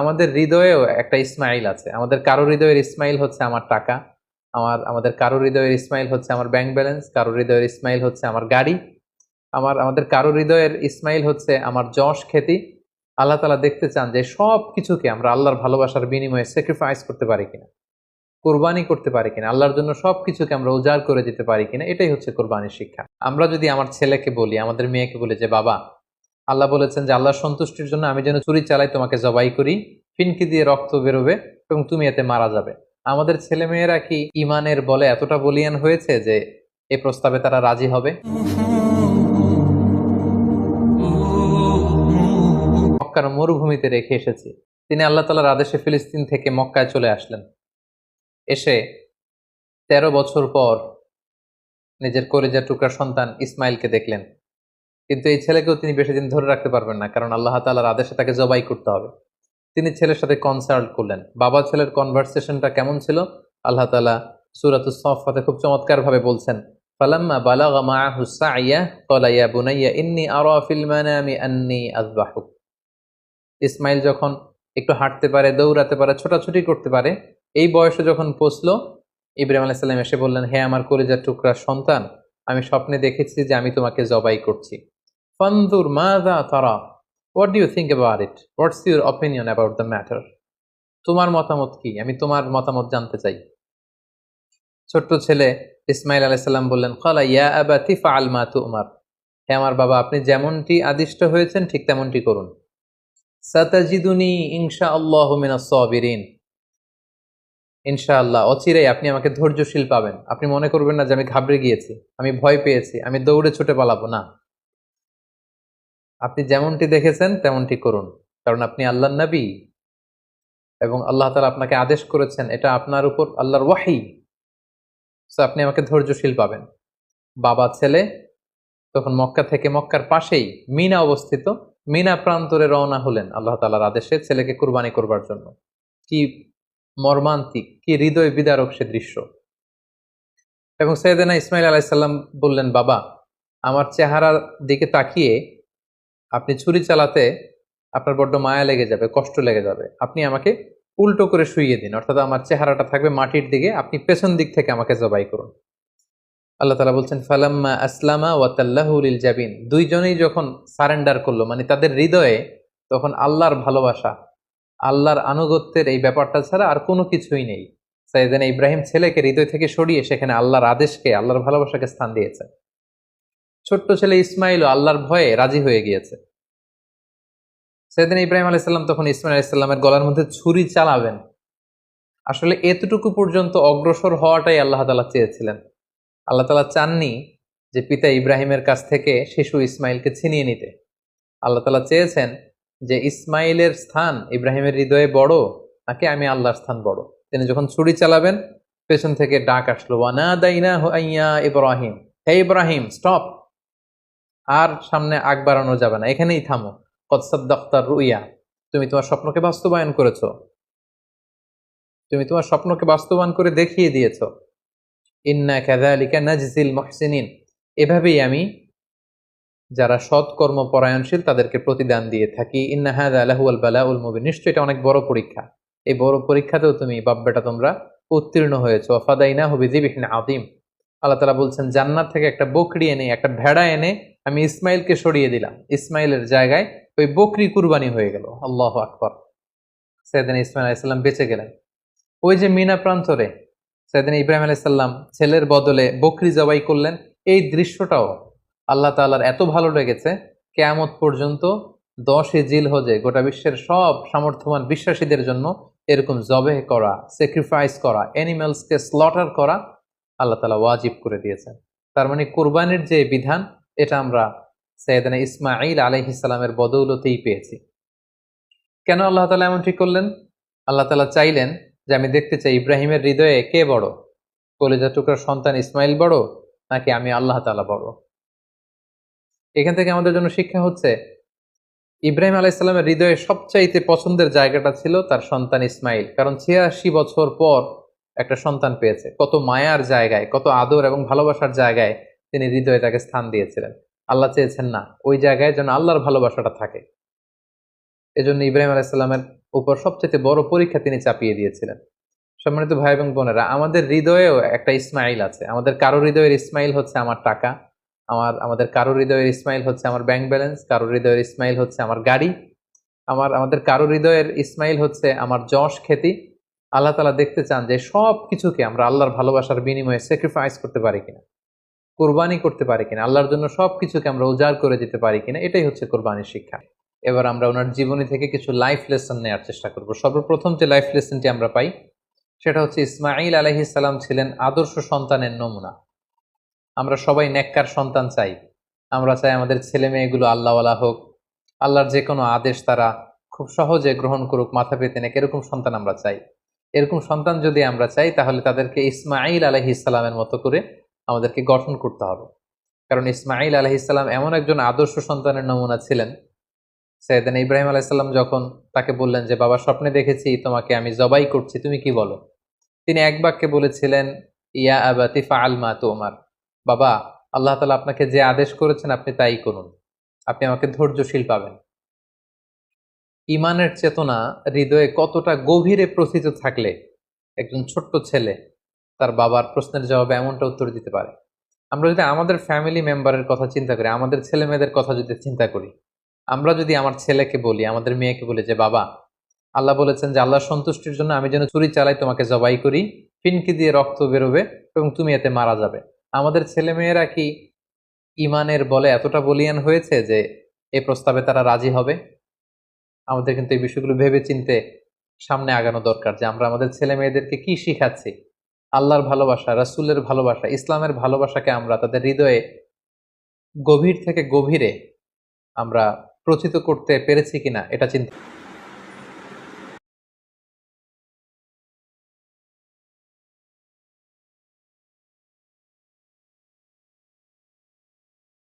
আমাদের হৃদয়েও একটা ইসমাইল আছে। আমাদের কারও হৃদয়ের ইসমাইল হচ্ছে আমার টাকা, আমার, আমাদের কারও হৃদয়ের ইসমাইল হচ্ছে আমার ব্যাংক ব্যালেন্স কারও হৃদয়ের ইসমাইল হচ্ছে আমার গাড়ি, আমার, আমাদের কারও হৃদয়ের ইসমাইল হচ্ছে আমার যশ খ্যাতি। আল্লাহ তালা দেখতে চান যে সব কিছুকে আমরা আল্লাহর ভালোবাসার বিনিময়ে স্যাক্রিফাইস করতে পারি কিনা। কোরবানি করতে পারি কিনা, আল্লাহর জন্য সব কিছুকে আমরা উজাড় করে দিতে পারি কিনা, এটাই হচ্ছে কোরবানির শিক্ষা। আমরা যদি আমার ছেলেকে বলি, আমাদের মেয়েকে বলি যে, বাবা, আল্লাহ বলেছেন যে, আল্লাহর সন্তুষ্টির জন্য আমি যেন চুরি চালাই, তোমাকে জবাই করি, ফিনকি দিয়ে রক্ত বেরোবে এবং তুমি এতে মারা যাবে। আমাদের ছেলে মেয়েরা কি ইমানের বলে এতটা বলিয়ান হয়েছে যে এই প্রস্তাবে তারা রাজি হবে? মক্কার মরুভূমিতে রেখে এসেছি। তিনি আল্লাহ তালার আদেশে ফিলিস্তিন থেকে মক্কায় চলে আসলেন। এসে তেরো বছর পর নিজের কলেজের টুকরা সন্তান ইসমাইলকে দেখলেন। কিন্তু এই ছেলেকেও তিনি বেশি দিন ধরে রাখতে পারবেন না, কারণ আল্লাহ তালার আদেশে তাকে জবাই করতে হবে। তিনি ছেলের সাথে কনসাল্ট করলেন। বাবা ছেলের কনভারসেশনটা কেমন ছিল? আল্লাহ তালা সুরাতুস সফাতে খুব চমৎকার ভাবে বলছেন ইসমাইল যখন একটু হাঁটতে পারে, দৌড়াতে পারে, ছোটাছুটি করতে পারে এই বয়সে যখন পৌঁছলো, ইব্রাহিম আলাইসাল্লাম এসে বললেন, হে আমার কলিজার টুকরা সন্তান, আমি স্বপ্নে দেখেছি যে আমি তোমাকে জবাই করছি। ফান্দুর মাযা তারা, what do you think about it? What's your opinion about the matter? তোমার মতামত কি? আমি তোমার মতামত জানতে চাই। ছোট্ট ছেলে ইসমাইল আলাইসাল্লাম বললেন খালা ইয়া আবা তিফা আল মা তুমার। হে আমার বাবা, আপনি যেমনটি আদিষ্ট হয়েছেন, ঠিক তেমনটি করুন। সাতাজিদুনি ইনশা আল্লাহ মিনাস সাবিরিন। ইনশাআল্লাহ, অচিরেই আপনি আমাকে ধৈর্যশীল পাবেন। আপনি মনে করবেন না যে আমি ঘাবড়ে গিয়েছি, আমি ভয় পেয়েছি, আমি দৌড়ে ছুটে পালাবো। না। আপনি যেমনটি দেখেছেন, তেমনটি করুন। কারণ আপনি আল্লাহ নবী এবং আল্লাহ তালা আপনাকে আদেশ করেছেন, এটা আপনার উপর আল্লাহর ওয়াহি। সো আপনি আমাকে ধৈর্যশীল পাবেন। বাবা, ছেলে তখন মক্কা থেকে মক্কার পাশেই মিনা অবস্থিত। মিনা প্রান্তরে রওনা হলেন আল্লাহ তালার আদেশে ছেলেকে কুরবানি করবার জন্য। কি মর্মান্তিক, কি হৃদয় বিদারক সে দৃশ্য। এবং সৈয়দানা ইসমাইল আলাইসাল্লাম বললেন, বাবা, আমার চেহারার দিকে তাকিয়ে আপনি ছুরি চালাতে আপনার বড্ড মায়া লেগে যাবে, কষ্ট লেগে যাবে। আপনি আমাকে উল্টো করে শুইয়ে দিন, অর্থাৎ আমার চেহারাটা থাকবে মাটির দিকে, আপনি পেছন দিক থেকে আমাকে জবাই করুন। আল্লাহ তালা বলছেন, ফালাম্মা আসলামা ওয়াতাল্লাহুল জাবিন। দুইজনেই যখন সারেন্ডার করল মানে তাদের হৃদয়ে তখন আল্লাহর ভালোবাসা আল্লাহর আনুগত্যের এই ব্যাপারটা ছাড়া আর কোনো কিছুই নেই। সাইদানা ইব্রাহিম ছেলেকে হৃদয় থেকে সরিয়ে সেখানে আল্লাহর আদেশকে, আল্লাহর ভালোবাসাকে স্থান দিয়েছে ছোট্ট ছেলে ইসমাইলও আল্লাহর ভয়ে রাজি হয়ে গিয়েছে। সেদিন ইব্রাহিম আলাইসাল্লাম তখন ইসমাইল আলাইসাল্লামের গলার মধ্যে ছুরি চালাবেন। আসলে এতটুকু পর্যন্ত অগ্রসর হওয়াটাই আল্লাহ তালা চেয়েছিলেন। আল্লাহ তালা চাননি যে পিতা ইব্রাহিমের কাছ থেকে শিশু ইসমাইলকে ছিনিয়ে নিতে। আল্লাহ তালা চেয়েছেন যে ইসমাইলের স্থান, ইব্রাহিমের হৃদয়ে বড় নাকি আমি আল্লাহর স্থান বড়। তিনি যখন ছুরি চালাবেন, পেছন থেকে ডাক আসলো ইব্রাহিম। হে ইব্রাহিম, স্টপ! আর সামনে আগ বাড়ানো যাবে না, এখানেই থামো। কৎসাদ্দাক্তার রুইয়া, তুমি তোমার স্বপ্নকে বাস্তবায়ন করেছ। তুমি তোমার স্বপ্নকে বাস্তবায়ন করে দেখিয়ে দিয়েছ। ইন্না কাযালিকা নাজিল মুহসিনিন। এভাবেই আমি যারা সৎকর্ম পরায়ণশীল তাদেরকে প্রতিদান দিয়ে থাকি। ইন্না হাযা লাহুয়াল বালাউল মুবিন। নিশ্চয়ই এটা অনেক বড় পরীক্ষা। এই বড় পরীক্ষাতেও তুমি বাব্বেটা তোমরা উত্তীর্ণ হয়েছো। ফাদাইনা হুবিযিবিহিন আযীম। আল্লাহ তাআলা বলছেন, জান্নাত থেকে একটা বকরি এনে, একটা ভেড়া এনে আমি ইসমাইলকে সরিয়ে দিলাম। ইসমাইলের জায়গায় ওই বকরি কুরবানি হয়ে গেল। আল্লাহ আকবর। সৈয়দিন ইসমাইল আলাইসাল্লাম বেঁচে গেলেন। ওই যে মিনা প্রান্তরে সৈয়দিন ইব্রাহিম আলাইসাল্লাম ছেলের বদলে বকরি জবাই করলেন। এই দৃশ্যটাও আল্লাহ তাল্লার এত ভালো লেগেছে, কেয়ামত পর্যন্ত দশে জিল হজে গোটা বিশ্বের সব সামর্থ্যবান বিশ্বাসীদের জন্য এরকম জবে করা স্যাক্রিফাইস করা অ্যানিমেলসকে স্লটার করা আল্লাহ তালা ওয়াজিব করে দিয়েছেন। তার মানে কোরবানির যে বিধান, এটা আমরা সৈয়দানা ইসমাইল আলহিসাল্লামের বদৌলতেই পেয়েছি। কেন আল্লাহ তালা এমনটি করলেন? আল্লাহ তালা চাইলেন যে আমি দেখতে চাই ইব্রাহিমের হৃদয়ে কে বড়? কলেজা টুকরার সন্তান ইসমাইল বড়, নাকি আমি আল্লাহ তালা বড়? এখান থেকে আমাদের জন্য শিক্ষা হচ্ছে, ইব্রাহিম আলাইসাল্লামের হৃদয়ে সবচাইতে পছন্দের জায়গাটা ছিল তার সন্তান ইসমাইল। কারণ ছিয়াশি বছর পর একটা সন্তান পেয়েছে। কত মায়ার জায়গায়, কত আদর এবং ভালোবাসার জায়গায় তিনি হৃদয়ে তাকে স্থান দিয়েছিলেন। আল্লাহ চেয়েছেন না, ওই জায়গায় যেন আল্লাহর ভালোবাসাটা থাকে। এজন্য ইব্রাহিম আলাইসাল্লামের উপর সবচেয়ে বড় পরীক্ষা তিনি চাপিয়ে দিয়েছিলেন। সম্মানিত ভাই এবং বোনেরা, আমাদের হৃদয়েও একটা ইসমাইল আছে। আমাদের কারও হৃদয়ের ইসমাইল হচ্ছে আমার টাকা। আমার, আমাদের কারও হৃদয়ের ইসমাইল হচ্ছে আমার ব্যাংক ব্যালেন্স কারও হৃদয়ের ইসমাইল হচ্ছে আমার গাড়ি, আমার, আমাদের কারও হৃদয়ের ইসমাইল হচ্ছে আমার যশ খ্যাতি। আল্লাহ তালা দেখতে চান যে সব কিছুকে আমরা আল্লাহর ভালোবাসার বিনিময়ে স্যাক্রিফাইস করতে পারি কিনা, কোরবানি করতে পারি কিনা, আল্লাহর জন্য সব কিছুকে আমরা উজাড় করে দিতে পারি কিনা, এটাই হচ্ছে কোরবানির শিক্ষা। এবার আমরা ওনার জীবনী থেকে কিছু লাইফ লেসন নেওয়ার চেষ্টা করব। সর্বপ্রথম যে লাইফ লেসনটি আমরা পাই, সেটা হচ্ছে ইসমাইল আলহিসাল্লাম ছিলেন আদর্শ সন্তানের নমুনা। আমরা সবাই নেককার সন্তান চাই। আমরা চাই আমাদের ছেলে মেয়েগুলো আল্লাহওয়ালা হোক। আল্লাহর যে কোনো আদেশ তারা খুব সহজে গ্রহণ করুক, মাথা পেতে নেক, এরকম সন্তান আমরা চাই। এরকম সন্তান যদি আমরা চাই, তাহলে তাদেরকে ইসমাইল আলহি ইসলামের মতো করে আমাদেরকে গঠন করতে হবে। কারণ ইসমাইল আলহি ইসলাম এমন একজন আদর্শ সন্তানের নমুনা ছিলেন। সৈয়দান ইব্রাহিম আলাইসাল্লাম যখন তাকে বললেন যে, বাবা, স্বপ্নে দেখেছি তোমাকে, আমি জবাই করছি, তুমি কি বলো? তিনি এক বাক্যে বলেছিলেন, ইয়া আবাতি আলমা তোমার। বাবা, আল্লাহ তালা আপনাকে যে আদেশ করেছেন আপনি তাই করুন। আপনি আমাকে ধৈর্যশীল পাবেন। ইমানের চেতনা হৃদয়ে কতটা গভীরে প্রথিত থাকলে একজন ছোট্ট ছেলে তার বাবার প্রশ্নের জবাবে এমনটা উত্তর দিতে পারে। আমরা যদি আমাদের ফ্যামিলি মেম্বারের কথা চিন্তা করি, আমাদের ছেলে মেয়েদের কথা যদি চিন্তা করি, আমরা যদি আমার ছেলেকে বলি, আমাদের মেয়েকে বলি যে, বাবা, আল্লাহ বলেছেন যে আল্লাহ সন্তুষ্টির জন্য আমি যেন চুরি চালাই তোমাকে জবাই করি, ফিনকি দিয়ে রক্ত বেরোবে এবং তুমি এতে মারা যাবে। আমাদের ছেলে মেয়েরা কি ইমানের বলে এতটা বলিয়ান হয়েছে যে এই প্রস্তাবে তারা রাজি হবে? আমাদের কিন্তু এই বিষয়গুলো ভেবে চিনতে সামনে আগানো দরকার যে আমরা আমাদের ছেলে মেয়েদেরকে কি শিখাচ্ছি? আল্লাহর ভালোবাসা, রাসুলের ভালোবাসা, ইসলামের ভালোবাসাকে আমরা তাদের হৃদয়ে গভীর থেকে গভীরে আমরা প্রচিত করতে পেরেছি কিনা এটা চিন্তা